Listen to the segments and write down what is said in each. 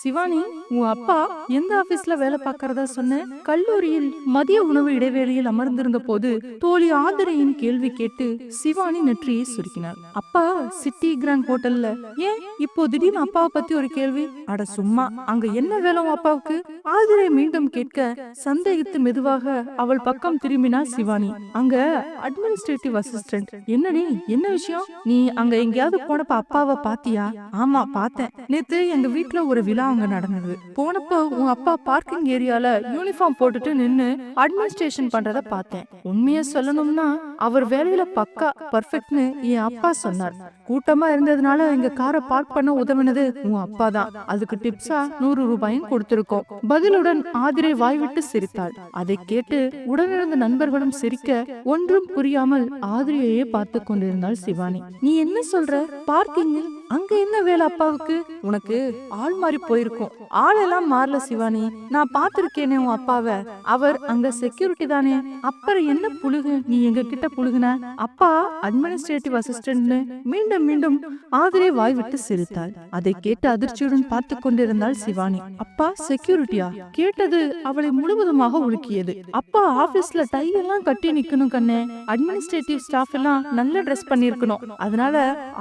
சிவானி உன் அப்பா எந்த ஆபீஸ்ல வேலை பார்க்கறதா சொன்ன கல்லூரியில் மதிய உணவு இடைவேளையில் அமர்ந்திருந்த போது தோழி ஆதிரையின் கேள்வி கேட்டு சிவானி நெற்றியை சுருக்கினார். அப்பா சிட்டி கிராண்ட் ஹோட்டல்ல ஏன் இப்போ திடீர்னு அப்பாவை பத்தி ஒரு கேள்வி? அட சும்மா அங்க என்ன வேலை அப்பாவுக்கு? ஆதிரை மீண்டும் கேட்க சந்தேகித்து மெதுவாக அவள் பக்கம் திரும்பினார் சிவானி. அங்க அட்மினிஸ்ட்ரேட்டிவ் அசிஸ்டன்ட் என்னடி என்ன விஷயம் நீ அங்க எங்கேயாவது போனப்ப அப்பாவை பாத்தியா ஆமா பார்த்தேன் நேத்து எங்க வீட்ல ஒரு விழா அங்க நடந்தது. போனப்போ உன் அப்பா பார்க்கிங் ஏரியால யூனிஃபார்ம் போட்டுட்டு நின்னு அட்மினிஸ்ட்ரேஷன் பண்றத பார்த்தேன். உண்மைய சொல்லணும்னா அவர் வேலையில பக்கா பர்ஃபெக்ட்னு என் அப்பா சொன்னார். கூட்டமா இருந்ததுனால எங்க காரை பார்க் பண்ண உதவினது உன் அப்பா தான். அதுக்கு டிப்ஸா நூறு ரூபாயும் கொடுத்திருக்கோம். பதிலுடன் ஆதிரை வாய்விட்டு சிரித்தாள். அதை கேட்டு உடனிருந்த நண்பர்களும் சிரிக்க ஒன்றும் புரியாமல் ஆதிரியையே பார்த்து கொண்டிருந்தாள் சிவானி. நீ என்ன சொல்ற? பார்க்கிங்கில் அங்க என்ன வேலை அப்பாவுக்கு? உனக்கு ஆள் மாறி போயிருக்கும். ஆள் எல்லாம் மாறல சிவானி. நான் பாத்திருக்கேனே உன் அப்பாவை. அவர் அங்க செக்யூரிட்டி தானே. அப்புறம் என்ன புழுகு? நீ எங்க கிட்ட புழுகுன? அப்பா அட்மினிஸ்ட்ரேட்டிவ் அசிஸ்டன்ட்னு மீண்டும் மீண்டும் ஆதிரே வாய் விட்டு சிரித்தாள். அதை கேட்டு அதிர்ச்சியுடன் பார்த்து கொண்டிருந்தாள் சிவானி. அப்பா செக்யூரிட்டியா கேட்டது அவளை முழுவதுமாக உலுக்கியது. அப்பா ஆபீஸ்ல டை எல்லாம் கட்டி நிக்கணும் கண்ணே. அட்மினிஸ்ட்ரேட்டிவ் ஸ்டாஃப் எல்லாம் நல்ல ட்ரெஸ் பண்ணிருக்கணும் அதனால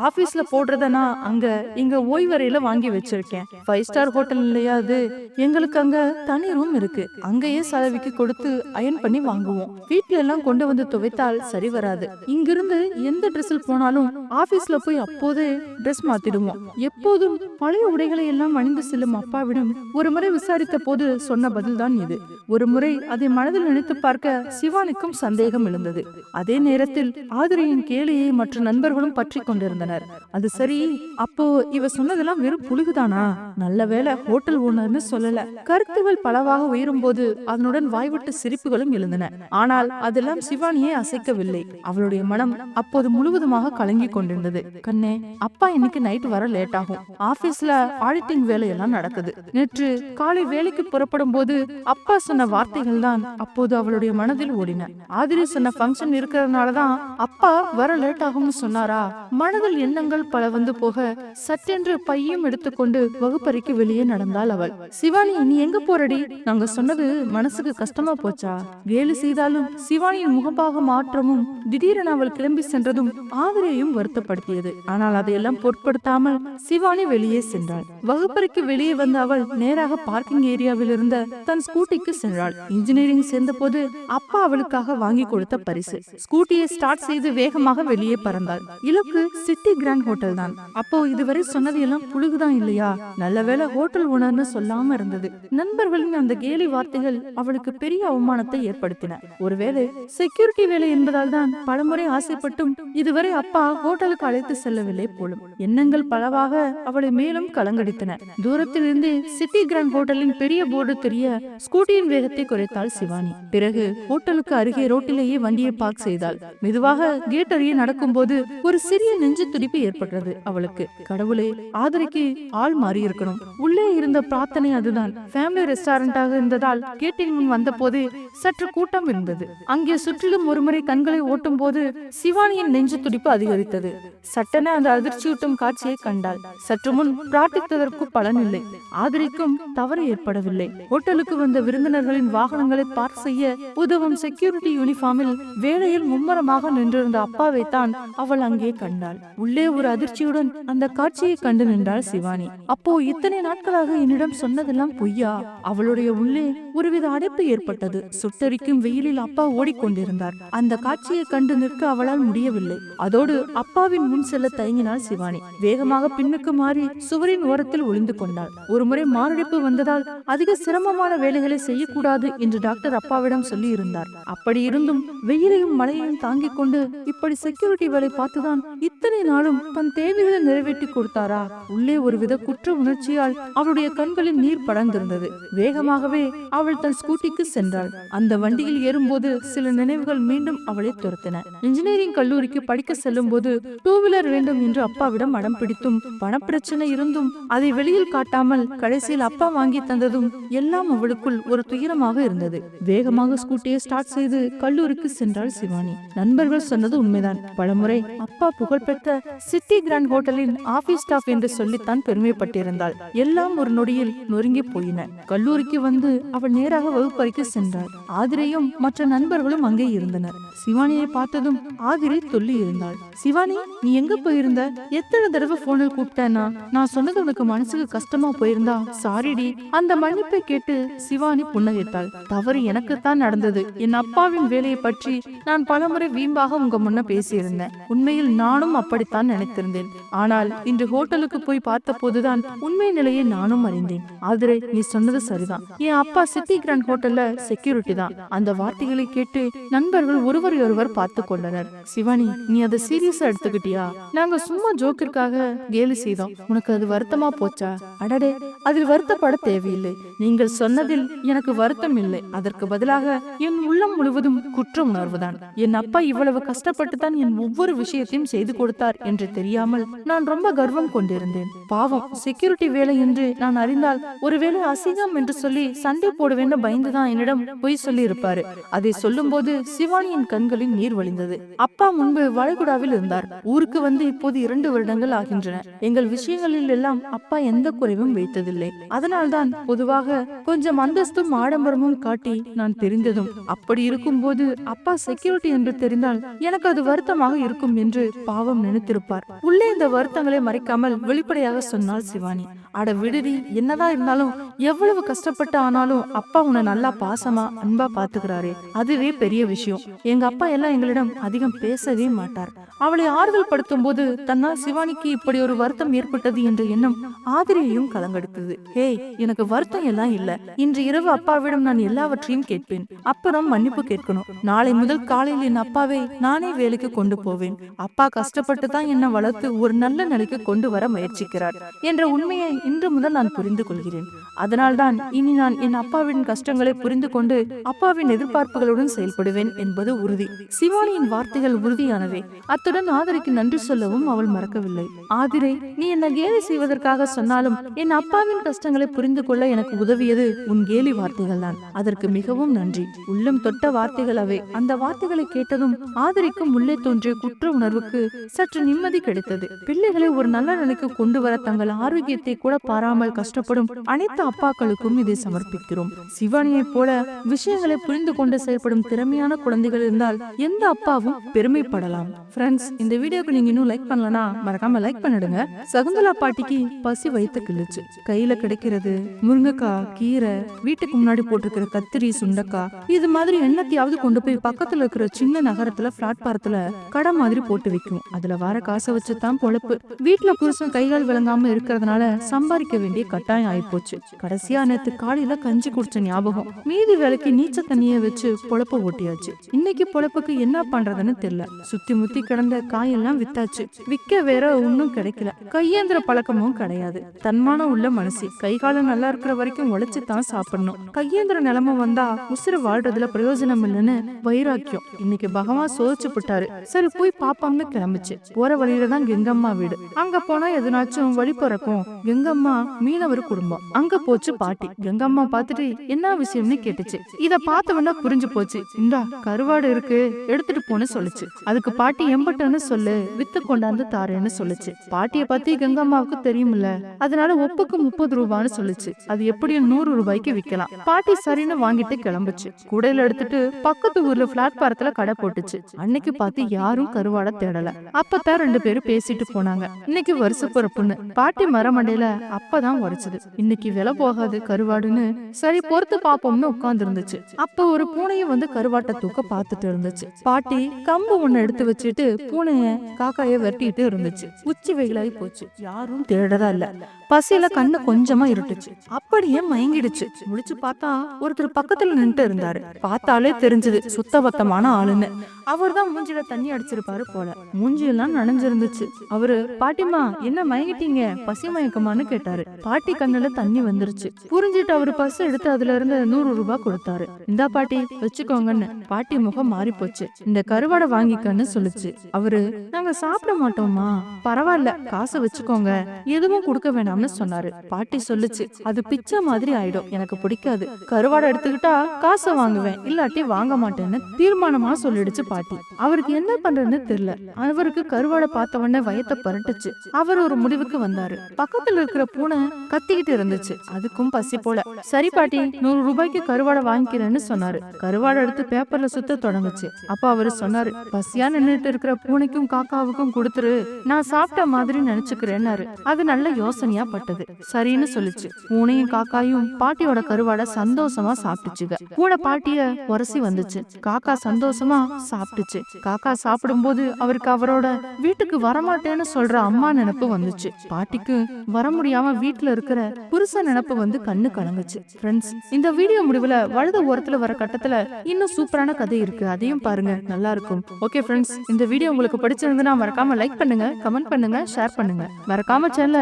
ஆபீஸ்ல போடுறத நான் அங்க எங்க ஓய்வறையில வாங்கி வச்சிருக்கேன். ஃபைவ் ஸ்டார் ஸ்டார் ஹோட்டல் இல்லையா அது எங்களுக்கு அங்க தனி ரூம் இருக்கு. அங்கேயே செலவிக்கு கொடுத்து அயன் பண்ணி வாங்குவோம். வீட்ல எல்லாம் கொண்டு வந்து துவைத்தால் சரி வராது. இங்கிருந்து எந்த ட்ரெஸ்ஸில் போனாலும் ஆபீஸ்ல போய் அப்போதே ட்ரெஸ் மாத்திடுவோம். எப்போதும் பழைய உடைகளை எல்லாம் அணிந்து செல்லும் அப்பாவிடம் ஒரு முறை விசாரித்த போது சொன்ன பதில்தான் இது. ஒரு முறை அதை மனதில் நினைத்து பார்க்க சிவானுக்கும் சந்தேகம் எழுந்தது. அதே நேரத்தில் ஆதிரையின் கேளியை மற்ற நண்பர்களும் பற்றி கொண்டிருந்தனர். அது சரி அப்போ இவ சொன்னதெல்லாம் வெறும் புழுகுதானா? நல்ல ஒருவேளை ஹோட்டல் ஓனர்னு சொல்லல. கருத்துகள் பலவாக உயரும் போது அதனுடன் வாய்விட்டு சிரிப்புகளும் எழுந்தன. ஆனால் அதெல்லாம் சிவானியை அசைக்கவில்லை. அவளுடைய மனம் அப்போது முழுவதுமாக கலங்கி கொண்டிருந்தது. கண்ணே அப்பா இன்னைக்கு நைட் வர லேட் ஆகும் ஆபீஸ்ல ஆடிட்டிங் வேலையெல்லாம் நடக்குது. நேற்று காலை வேலைக்கு புறப்படும் போது அப்பா சொன்ன வார்த்தைகள் தான் அப்போது அவளுடைய மனதில் ஓடின. ஆதிரி சொன்ன ஃபங்க்ஷன் இருக்கிறதுனாலதான் அப்பா வர லேட் ஆகும்னு சொன்னாரா? மனதில் எண்ணங்கள் பல வந்து போக சட்டென்று பையும் எடுத்துக்கொண்டு வகுப்பறைக்கு வெளியே நடந்தாள் அவள். சிவானி நீ எங்க போறடி? நாங்க சொன்னது மனசுக்கு கஷ்டமா போச்சா? வேலு செய்தாலும் சிவானியின் முகபாக மாற்றமும் திடீரென அவள் கிளம்பி சென்றதும் ஆதிரையும் வருத்தப்படுத்தியது. ஆனால் அதையெல்லாம் பொருட்படுத்தாமல் சிவானி வெளியே சென்றாள். வகுப்பறைக்கு வெளியே வந்த அவள் நேராக பார்க்கிங் ஏரியாவில் இருந்த தன் ஸ்கூட்டிக்கு சென்றாள். இன்ஜினியரிங் சேர்ந்த போது அப்பா அவளுக்காக வாங்கி கொடுத்த பரிசு. ஸ்கூட்டியை ஸ்டார்ட் செய்து வேகமாக வெளியே பறந்தாள். இலக்கு சிட்டி கிராண்ட் ஹோட்டல் தான் அப்போ இதுவரை சொன்னது எல்லாம் புழுகுதான் இல்லையா? நல்லவேளை ஹோட்டல் ஓனர்னு சொல்லாம இருந்தது. நண்பர்களின் அந்த கேலி வார்த்தைகள் அவளுக்கு பெரிய அவமானத்தை ஏற்படுத்தின. ஒருவேளை செக்யூரிட்டி வேலை என்பதால் தான் பலமுறை ஆசைப்பட்டும் இதுவரை அப்பா ஹோட்டலுக்கு அழைத்து செல்லவில்லை போலும். எண்ணங்கள் பலவாக அவளை மேலும் கலங்கடித்தன. தூரத்தில் இருந்து சிட்டி கிராண்ட் ஹோட்டலின் பெரிய போர்டு தெரிய ஸ்கூட்டியின் வேகத்தை குறைத்தாள் சிவானி. பிறகு ஹோட்டலுக்கு அருகே ரோட்டிலேயே வண்டியை பார்க் செய்தாள். மெதுவாக கேட் அருகே நடக்கும்போது ஒரு சிறிய நெஞ்சு துடிப்பு ஏற்பட்டது அவளுக்கு. கடவுளே ஆதரைக்கு ஆள் மாறி இருக்கணும் உள்ளே இருந்த பிரார்த்தனை அதுதான். ஃபேமிலி ரெஸ்டாரண்டாக இருந்ததால் கேட்டின் முன் வந்தபோது சற்று கூட்டம் இருந்தது. அங்கே சுற்றிலும் ஒருமுறை கண்களை ஓட்டும் போது சிவானியின் நெஞ்சு துடிப்பு அதிகரித்தது. சட்டென அந்த அதிர்ச்சியூட்டும் காட்சியை கண்டாள். சற்று முன் பிரார்த்தித்ததற்கு பலனில்லை ஆதரிக்கும் தவறு ஏற்படவில்லை. ஹோட்டலுக்கு வந்த விருந்தினர்களின் வாகனங்களை பார்க் செய்ய உதவும் செக்யூரிட்டி யூனிஃபார்மில் வேலையில் மும்மரமாக நின்றிருந்த அப்பாவை தான் அவள் அங்கே கண்டாள். உள்ளே ஒரு அதிர்ச்சியுடன் அந்த காட்சியை கண்டு நின்றாள் சிவானி. அப்போ இத்தனை நாட்களாக என்னிடம் சொன்னதெல்லாம் பொய்யா? அவளுடைய உள்ளே ஒருவித அடைப்பு ஏற்பட்டது. சுட்டரிக்கும் வெயிலில் அப்பா ஓடிக்கொண்டிருந்தார். அந்த காட்சியை கண்டு நிற்க அவளால் முடியவில்லை. அதோடு அப்பாவின் முன் செல்ல தயங்கினாள் சிவானி. வேகமாக பின்னுக்கு மாறி சுவரின் ஓரத்தில் ஒளிந்து கொண்டாள். ஒருமுறை மாரடைப்பு வந்ததால் அதிக சிரமமான வேலைகளை செய்யக்கூடாது என்று டாக்டர் அப்பாவிடம் சொல்லி இருந்தார் அப்படி இருந்தும் வெயிலையும் மழையையும் தாங்கிக் கொண்டு இப்படி செக்யூரிட்டி வேலை பார்த்துதான் இத்தனை நாளும் தன் தேவைகளை நிறைவேற்றி கொடுத்தாரா? உள்ளே ஒருவித குற்ற உணர்ச்சியால் அவளுடைய கண்களில் நீர் படர்ந்திருந்தது. வேகமாகவே அவள் தன் ஸ்கூட்டிக்கு சென்றாள். அந்த வண்டியில் ஏறும்போது சில நினைவுகள் மீண்டும் அவளை துரத்தின. இன்ஜினியரிங் கல்லூரிக்கு படிக்க செல்லும் போது டூ வீலர் வேண்டும் என்று அப்பாவிடம் அடம் பிடித்தும் பணப்பிரச்சனை இருந்தும் அதை வெளியில் காட்டாமல் கடைசியில் அப்பா வாங்கி தந்ததும் எல்லாம் அவளுக்குள் ஒரு துயரமாக இருந்தது. வேகமாக ஸ்கூட்டியை ஸ்டார்ட் செய்து கல்லூரிக்கு சென்றாள் சிவானி. நண்பர்கள் சொன்னது உண்மைதான். பலமுறை அப்பா புகழ்பெற்ற சிட்டி கிராண்ட் ஹோட்டலின் ஆபீஸ் ஸ்டாஃப் என்று சொல்லித்தான் பெருமைப்பட்டிருந்தாள். எல்லாம் ஒரு நொடியில் நொறுங்கி போயின. கல்லூரிக்கு வந்து அவள் நேராக வகுப்பறைக்கு சென்றாள். ஆதிரையும் மற்ற நண்பர்களும் அங்கே இருந்தனர். சிவானியை பார்த்ததும் ஆதிரை சொல்லி இருந்தாள். சிவானி நீ எங்க போயிருந்த? எத்தனை தடவை போனில் கூப்பிட்டேனா? நான் சொன்னது உனக்கு மனசுக்கு கஷ்டமா போயிருந்தா? சாரிடி. அந்த மன்னிப்பை கேட்டு சிவானி புன்னகைத்தாள். தவறு எனக்குத்தான் நடந்தது. என் அப்பாவின் வேலையை பற்றி நான் பலமுறை வீம்பாக உங்க முன்ன பேசியிருந்தேன். உண்மையில் நானும் அப்படித்தான் நினைத்திருந்தேன். ஆனால் இன்று ஹோட்டலுக்கு போய் பார்த்த போதுதான் உண்மை நிலை உண்மையை நானும் அறிந்தேன். ஆதிரை நீ சொன்னது சரிதான். என் அப்பா சிட்டி கிராண்ட் ஹோட்டல்ல செக்யூரிட்டி தான். அந்த வார்த்தைகளை கேட்டு நண்பர்கள் ஒருவரை ஒருவர் பார்த்து கொண்டனர். சிவானி நீ அதை சீரியஸா எடுத்துக்கிட்டியா? நாங்க சும்மா ஜோக்கிற்காக கேலி செய்தோம். உனக்கு அது வருத்தமா போச்சா? அடடே அதில் வருத்தப்பட தேவையில்லை. நீங்கள் சொன்னதில் எனக்கு வருத்தம் இல்லை. அதற்கு பதிலாக என் உள்ளம் முழுவதும் குற்ற உணர்வுதான். என் அப்பா இவ்வளவு கஷ்டப்பட்டு தான் என் ஒவ்வொரு விஷயத்தையும் செய்து கொடுத்தார் என்று தெரியாமல் நான் ரொம்ப கர்வம் கொண்டிருந்தேன். பாவம் செக்யூரிட்டி வேலை என்று நான் அறிந்தால் ஒருவேளை அசிங்கம் என்று சொல்லி சண்டை போடுவேன்னு பயந்துதான் என்னிடம் பொய் சொல்லி இருப்பாரு அதை சொல்லும் போது சிவானியின் கண்களில் நீர் வழிந்தது. அப்பா முன்பு வளைகுடாவில் இருந்தார். ஊருக்கு வந்து இப்போது இரண்டு வருடங்கள் ஆகின்றன. எங்கள் விஷயங்களில் எல்லாம் அப்பா எந்த குறைவும் வைத்ததில்லை. அதனால்தான் பொதுவாக கொஞ்சம் அந்தஸ்தும் ஆடம்பரமும் காட்டி நான் தெரிந்ததும். அப்படி இருக்கும்போது அப்பா செக்யூரிட்டி என்று தெரிந்தால் எனக்கு அது வருத்தமாக இருக்கும் என்று பாவம் நினைத்திருப்பார். உள்ளே இந்த வருத்தங்களை மறைக்காமல் வெளிப்படையாக சொன்னாள் சிவானி. அட விடுதி என்னதான் இருந்தாலும் எவ்வளவு கஷ்டப்பட்டு ஆனாலும் அப்பா உன்னை நல்லா பாசமா அன்பா பாத்துக்கிறாரு. அதுவே பெரிய விஷயம். எங்க அப்பா எல்லாம் எங்களிடம் அதிகம் பேசவே மாட்டார். அவளை ஆறுதல் படுத்தும் போது தன்னால் சிவானிக்கு இப்படி ஒரு வருத்தம் ஏற்பட்டது என்ற எண்ணம் ஆதிரியையும் கலங்கெடுத்தது. ஹேய் எனக்கு வருத்தம் எல்லாம் இல்ல. இன்று இரவு அப்பாவிடம் நான் எல்லாவற்றையும் கேட்பேன். அப்புறம் மன்னிப்பு கேட்கணும். நாளை முதல் காலையில் என் அப்பாவை நானே வேலைக்கு கொண்டு போவேன். அப்பா கஷ்டப்பட்டு தான் என்னை வளர்த்து ஒரு நல்ல நிலைக்கு கொண்டு வர முயற்சிக்கிறார் என்ற உண்மையை இன்று முதல் நான் புரிந்து கொள்கிறேன். அதனால்தான் இனி நான் என் அப்பாவின் கஷ்டங்களை புரிந்து கொண்டு அப்பாவின் எதிர்பார்ப்புகளுடன் செயல்படுவேன் என்பது உறுதி. சிவானியின் வார்த்தைகள் உறுதியானவை. அத்துடன் ஆதிரைக்கு நன்றி சொல்லவும் அவள் மறக்கவில்லை. ஆதிரை நீ என்ன கேலி செய்வதற்காக சொன்னாலும் என் அப்பாவின் கஷ்டங்களை புரிந்து கொள்ள எனக்கு உதவியது உன் கேலி வார்த்தைகள் தான் அதற்கு மிகவும் நன்றி. உள்ளம் தொட்ட வார்த்தைகள் அவை. அந்த வார்த்தைகளை கேட்டதும் ஆதரிக்கும் உள்ளே தோன்றிய குற்ற உணர்வுக்கு சற்று நிம்மதி கிடைத்தது. பிள்ளைகளை ஒரு நல்ல நிலைக்கு கொண்டு வர தங்கள் ஆரோக்கியத்தை கூட பாராமல் கஷ்டப்படும் அனைத்து அப்பாக்களுக்கும் இதை சமர்ப்பிக்கிறோம். சிவானியைப் போல விஷயங்களை புரிந்து கொண்டு செயல்படும் திறமையான குழந்தைகள் இருந்தால் எந்த அப்பாவும் பெருமைப்படலாம். ஃப்ரெண்ட்ஸ் இந்த வீடியோக்கு நீங்க இன்னும் லைக் பண்ணலனா மறக்காம லைக் பண்ணிடுங்க. சகுந்தலா பாட்டிக்கு பசி வயித்து கிழிச்சு கையில கிடைக்கிறது முருங்கைக்காய் கீரை வீட்டுக்கு முன்னாடி போட்டிருக்கிற கத்திரி சுண்டக்காய் இது மாதிரி எண்ணத்தையாவது கொண்டு போய் பக்கத்துல இருக்கிற சின்ன நகரத்துல பிளாட்பாரத்துல கடை மாதிரி போட்டு வைக்கும் அதுல வர காசை வச்சு தான் பொழப்பு. வீட்டுல புருஷன் கைகால் விளங்காம இருக்கிறதுனால சம்பாதிக்க வேண்டிய கட்டாயம் ஆயிப்போச்சு. கடைசியா நேத்து காலையில கஞ்சி குடிச்ச ஞாபகம். மீதி வேலைக்கு நீச்ச தண்ணிய வச்சு பொழப்ப ஓட்டியாச்சு. இன்னைக்கு பொழப்புக்கு என்ன பண்றதுன்னு தெரியல. சுத்தி முத்தி கிடந்த காயெல்லாம் வித்தாச்சு. விக்க வேற ஒன்னும் கிடைக்கல. கையேந்திர பழக்கமும் கிடையாது. தன்மானம் உள்ள மனசு. கை காலம் நல்லா இருக்கிற வரைக்கும் உழைச்சு தான் சாப்பிடணும். கையேந்திர நிலைமை வந்தா உசுறு வாழ்றதுல பிரயோஜனம் இல்லைன்னு வைராக்கியம். இன்னைக்கு பகவான் சோதிச்சு போட்டாரு. சரி போய் பாப்பாம்னு கிளம்பிச்சு. போற வழியில தான் கெங்கம்மா வீடு. அங்க போனா எதுனாச்சும் வழி பிறக்கும். கெங்கம்மா மீனவர் குடும்பம். அங்க போச்சு பாட்டி. கெங்கம்மா பார்த்துட்டு என்ன விஷயம்னு கேட்டுச்சு. இத பார்த்தவன புரிஞ்சு போச்சு. இந்தா கருவாடு இருக்கு. எடுத்துட்டு போன்னு சொல்லுச்சு. அதுக்கு பாட்டி எம்பட்டன்னு சொல்லு. வித்து கொண்டாந்து தாரேன்னு சொல்லுச்சு. பாட்டிய பத்தி கங்கம்மாவுக்கு தெரியும்ல அதனால ஒப்புக்கு முப்பது ரூபான்னு சொல்லுச்சு. அது எப்படியும் நூறு ரூபாய்க்கு விற்கலாம் பாட்டி சரின்னு வாங்கிட்டு கிளம்புச்சு. குடையில எடுத்துட்டு பக்கத்து ஊர்ல பிளாட்பாரத்துல கடை போட்டுச்சு. அன்னைக்கு பார்த்து யாரும் கருவாட தேடல. அப்பதான் ரெண்டு பேரும் பேசிட்டு போனாங்க. இன்னைக்கு வருஷ பிறப்புன்னு. பாட்டி மரமண்டையில அப்பதான் உரைச்சது. இன்னைக்கு விலை போகாது கருவாடுன்னு சரி பொறுத்து பாப்போம்னு உட்கார்ந்து இருந்துச்சு அப்ப ஒரு பூனையும் வந்து கருவாட்டை தூக்க பார்த்துட்டு இருந்துச்சு. பாட்டி கம்பு ஒண்ணு எடுத்து வச்சுட்டு பூனைய காக்காய வெட்டிட்டு இருந்துச்சு. உச்சி வெயிலாகி போச்சு. யாரும் தேடதா இல்ல. பசியில கண்ணு கொஞ்சமா இருட்டுச்சு. அப்படியே மயங்கிடுச்சு. முடிச்சு பார்த்தா ஒருத்தர் பக்கத்துல நின்னுட்டு இருந்தாரு. பார்த்தாலே தெரிஞ்சது சுத்தபத்தமான ஆளுன்னு. அவர்தான் மூஞ்சில தண்ணி அடிச்சிருப்பாரு போல. மூஞ்சியெல்லாம் நனைஞ்சிருந்துச்சு. அவரு பாட்டிமா என்ன மயங்கிட்டீங்க? பசி மயக்கமான்னு கேட்டாரு. பாட்டி கண்ணுல தண்ணி வந்துருச்சு. புரிஞ்சிட்டு அவரு பஸ் எடுத்து அதுல இருந்து நூறு ரூபாய் கொடுத்தாரு. இந்தா பாட்டி வச்சுக்கோங்கன்னு. பாட்டி முகம் மாறி போச்சு இந்த கருவாடை வாங்கிக்கன்னு சொல்லுச்சு. அவரு நாங்க சாப்பிட மாட்டோமா பரவாயில்ல காசை வச்சுக்கோங்க. எதுவும் கொடுக்க வேணாம்னு சொன்னாரு. பாட்டி சொல்லுச்சு அது பிச்சை மாதிரி ஆயிடும். எனக்கு பிடிக்காது. கருவாடை எடுத்துக்கிட்டா காசை வாங்குவேன். இல்லாட்டி வாங்க மாட்டேன்னு தீர்மானமா சொல்லிடுச்சு பாட்டி. அவருக்கு என்ன பண்றதுன்னு தெரியல. அவருக்கு கருவாடை பார்த்த உடனே வயத்தை பரட்டுச்சு. அவர் ஒரு முடிவுக்கு வந்தாரு. பக்கத்துல இருக்கிற பூனை கத்திக்கிட்டு இருந்துச்சு. அதுக்கும் பசி போல. சரி பாட்டி நூறு ரூபாய்க்கு கருவாடை வாங்கிக்கிறேன்னு சொன்னாரு. கருவாடை எடுத்து பேப்பர்ல சுத்த தொடங்குச்சு. அப்ப அவரு சொன்னாரு பசியா நின்னுட்டு இருக்கிற பூனைக்கும் காக்காவுக்கும் கொடுத்துரு. நான் சாப்பிட்ட மாதிரி நினைச்சுக்கிறேன்னாரு. அது நல்ல யோசனையா பட்டது சரின்னு சொல்லிச்சு. பூனையும் காக்காயும் பாட்டியோட கருவாட சந்தோஷமா சாப்பிட்டுச்சுங்க. பூனை பாட்டிய உரசி வந்துச்சு. காக்கா சந்தோஷமா சாப்பிட்டுச்சு. காக்கா சாப்பிடும்போது அவருக்கு அவரோட வீட்டுக்கு வரமாட்டேன்னு சொல்ற அம்மா நினப்பு வந்துச்சு. பாட்டிக்கு வர முடியாம வீட்டுல இருக்கிற புருஷ நினப்பு வந்து கண்ணு கலங்குச்சு. ஃப்ரெண்ட்ஸ் இந்த வீடியோ முடிவுல வலது ஓரத்துல வர கட்டத்துல இன்னும் சூப்பரான கதை இருக்கு. அதையும் பாருங்க. நல்லா இருக்கும். ஓகே ஃப்ரெண்ட்ஸ் இந்த வீடியோ உங்களுக்கு பிடிச்சிருந்ததுன்னா மறக்காம லைக் பண்ணுங்க கமெண்ட் பண்ணுங்க ஷேர் பண்ணுங்க. மறக்காம சேனலை